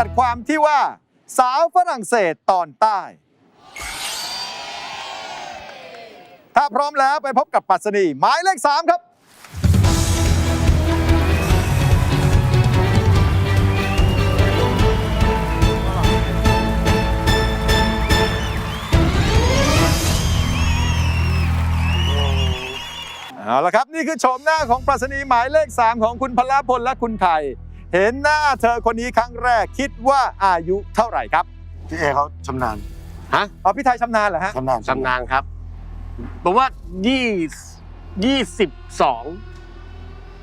กัดความที่ว่า สาวฝรั่งเศสตอนใต้ ถ้าพร้อมแล้วไปพบกับปรัสนีหมายเลข 3 ครับเอาละครับ นี่คือโฉมหน้าของปรัชนีหมายเลข 3 ของคุณพลพลและคุณไข่ เห็นหน้าเธอคนนี้ครั้งแรกคิดว่าอายุเท่าไหร่ครับพี่เอเขาชำนาญอ๋อพี่ไทยชำนาญเหรอฮะชำนาญชำนาญครับผมว่ายี่ยี่สิบสอง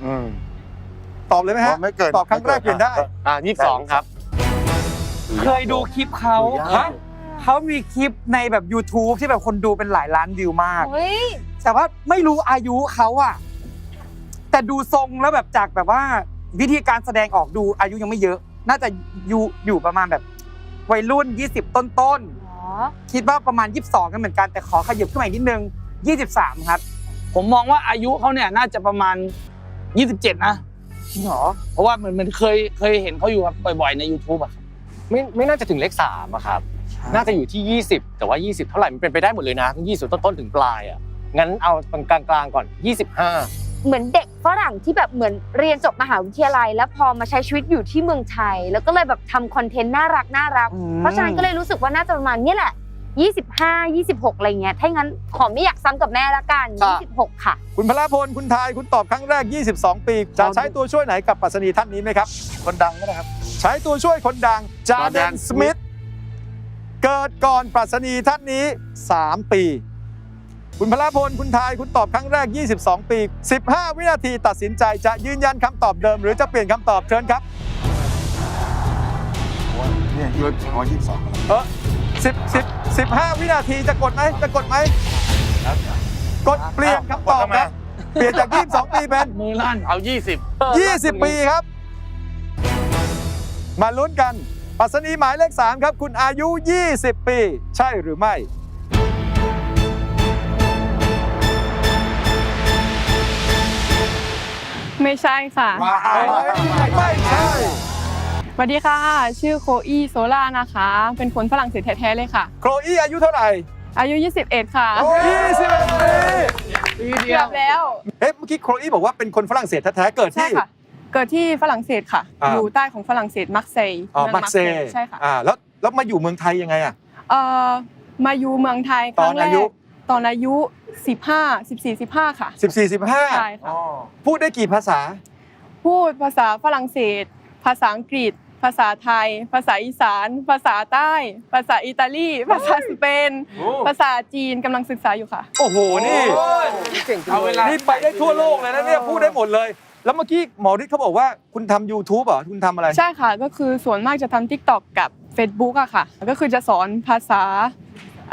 อืมตอบเลยไหมฮะไม่เกินตอบครั้งแรกเปลี่ยนได้ อ่ายี่สิบสองครับ เคยดูคลิปเขาฮะเขามีคลิปในแบบ YouTube ที่แบบคนดูเป็นหลายล้านวิวมากเฮ้ยแต่ว่าไม่รู้อายุเขาอะแต่ดูทรงแล้วแบบจากแบบว่า วิธีการแสดงออกดูอายุยังไม่เยอะ น่าจะอยู่อยู่ประมาณแบบวัยรุ่น 20 ต้นต้นหรอๆคิดว่าประมาณ 22 กันเหมือนกันแต่ขอขยับขึ้นมาอีกนิดนึง 23 ครับผมมองว่าอายุเขาเนี่ยน่าจะประมาณ 27 นะ จริงเหรอเพราะว่ามันมันเคยเคยเห็นเขาอยู่ครับบ่อยๆใน YouTube อะครับไม่ไม่น่าจะถึงเลขสามอะครับ น่าจะอยู่ที่ 20 แต่ว่า 20 เท่าไหร่มันเป็นไปได้หมดเลยนะทั้ง20 ต้นๆ ถึงปลายอะงั้นเอาตรงกลางๆก่อน 25 เหมือนเด็กฝรั่งที่แบบเหมือนเรียนจบมหาวิทยาลัย แล้วพอมาใช้ชีวิตอยู่ที่เมืองไทย แล้วก็เลยแบบทำคอนเทนต์น่ารักน่ารัก อืม เพราะฉะนั้นก็เลยรู้สึกว่าน่าจะประมาณเนี้ยแหละ 25 26 อะไรเงี้ยถ้างั้นขอไม่อยากซ้ำกับแม่ละกัน 26 ค่ะ คุณพลพล คุณทาย คุณตอบครั้งแรก 22 ปี จะใช้ตัวช่วยไหนกับปรัชนีท่านนี้ไหมครับ คนดังก็ได้ครับ ใช้ตัวช่วยคนดังจาเดน Jordan สมิธเกิดก่อนปรัชนีท่านนี้ 3 ปี คุณพลพล คุณทาย คุณตอบครั้งแรก 22 ปี 15 วินาทีตัดสินใจจะยืนยันคำตอบเดิม หรือจะเปลี่ยนคำตอบเชิญครับ เนี่ยยี่สิบอ๋อยี่สิบสองเออ10 10 15 วินาทีจะกดไหมจะกดไหมกดเปลี่ยนคำตอบครับ เปลี่ยนจาก 22 ปีเป็น มือลั่นเอายี่สิบ20 ปีครับ มาลุ้นกันปรัสนีหมายเลข 3 ครับ คุณอายุ 20 ปี ใช่หรือไม่ ไม่ใช่ค่ะไม่ใช่ สวัสดีค่ะ ชื่อโคอีโซล่านะคะ เป็นคนฝรั่งเศสแท้ๆเลยค่ะ โคลอีอายุเท่าไหร่ อายุ 21 ค่ะ21ปีเกือบแล้ว เอ๊ะเมื่อกี้โคลอีบอกว่าเป็นคนฝรั่งเศสแท้ๆเกิดใช่ที่ ค่ะ เกิดที่ฝรั่งเศสค่ะ อ่า อยู่ใต้ของฝรั่งเศสมักเซย์อ๋อมืงมักเซย์ใช่ค่ะอ่าแล้วแล้วมาอยู่เมืองไทยยังไงอะ เอ่อมาอยู่เมืองไทยครั้งตอนแรอากยุ ตอนอายุ 15 14 15 ค่ะ 14 15ใช่ค่ะพูดได้กี่ภาษา พูดภาษาฝรั่งเศส ภาษาอังกฤษ ภาษาไทย ภาษาอีสาน ภาษาใต้ ภาษาอิตาลี ภาษาสเปน ภาษาจีนกำลังศึกษาอยู่ค่ะ โอ้โห นี่ เอาเวลานี่ไปได้ทั่วโลกเลยนะเนี่ยพูดได้หมดเลย แล้วเมื่อกี้หมอฤทธิ์เขาบอกว่าคุณทำ YouTube เหรอ คุณทำอะไร ใช่ค่ะ ก็คือส่วนมากจะทำ TikTok กับ Facebook อะค่ะ ก็คือจะสอนภาษา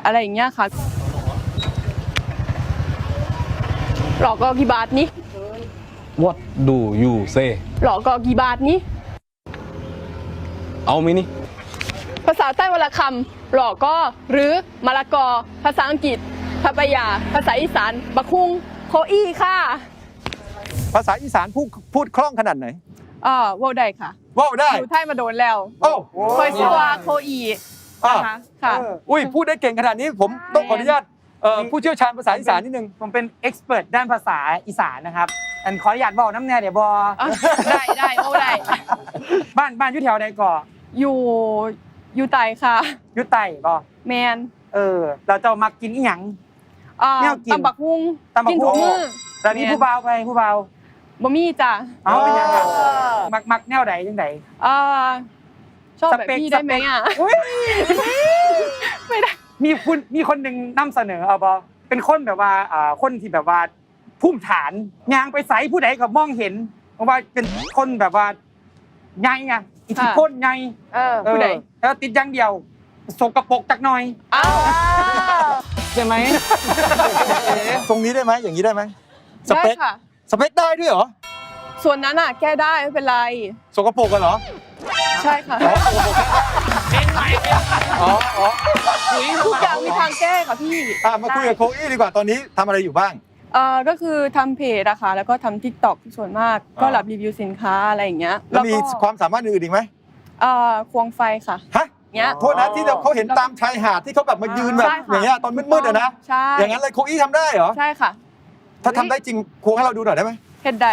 อะไรอย่างเงี้ยค่ะ หลอกก็กี่บาทนี้ What do you say หลอกก็กี่บาทนี้ เอาไหมนี่ภาษาใต้วรรณคำหลอกก็ หรือมะละกอ ภาษาอังกฤษพะปายา ภาษาอีสานบะคุงโคอี้ค่ะภาษาอีสานพูดพูดคล่องขนาดไหนอ่าเว่าได้ค่ะว้าวได้ อยู่ไทยมาโดนแล้วโอ้เคยชื่อว่าโคอีอะนะคะค่ะอุ้ยพูดได้เก่งขนาดนี้ผมต้องขออนุญาต เอ่อผู้เชี่ยวชาญภาษาอีสานนิดนึง ผมเป็นเอ็กซ์เพรสด้านภาษาอีสานนะครับ อันขออนุญาตบอกน้ำแน่เดี๋ยวบออะได้ได้โอ้ได้ บ้านบ้านอยุแถวใดก่ออยู่อยู่ไตค่ะอยุไต่บอแมนเออ เราจะมักกินอีหยัง อ่าแนวกิน ตำบักหุ่งตำบักหุ่งกินทุกมื้อแต่มีผู้เบาวไปผู้เบาวบ่มีจ้ะเอาเป็นยังไงมักมักแนวใดยังไงอ่าชอบสแบบเปคพี่ได้ไหมอะ อุ๊ยไม่ได้ มีคุณมีคนหนึ่งนำเสนอเอาบอเป็นคนแบบว่าอ่าคนที่แบบว่าพุ่มฐานยางไปใสผู้ใดก็มองเห็นเพราะว่าเป็นคนแบบว่าไงไงอิทธิพลไงเออเออผู้ใดแล้วติดอย่างเดียวสกปรกจักหน่อยอ้าวใช่ไหมตรงนี้ได้ไหมอย่างนี้ได้ไหมสได้เปคค่ะสเปคได้ด้วยเหรอส่วนนั้นอะแก้ได้ไม่เป็นไร สกปรกกันเหรอ ใช่ค่ะเป็นใหม่อ๋ออ๋อคุยทุกอย่างมีทางแก้ค่ะพี่มาคุยกับโคอี้ดีกว่าตอนนี้ทำอะไรอยู่บ้างเออก็คือทำเพจอะค่ะแล้วก็ทำทิกตอกส่วนมากก็รับรีวิวสินค้าอะไรอย่างเงี้ยแล้วมีความสามารถอื่นอีกไหมเออควงไฟค่ะฮะเงี้ยโทษนะที่เขาเห็นตามชายหาดที่เขาแบบมายืนแบบอย่างเงี้ยตอนมืดๆอะนะใช่อย่างนั้นเลยโคอี้ทำได้เหรอใช่ค่ะ ถ้าทำได้จริงควงให้เราดูหน่อยได้ไหมเห็นได้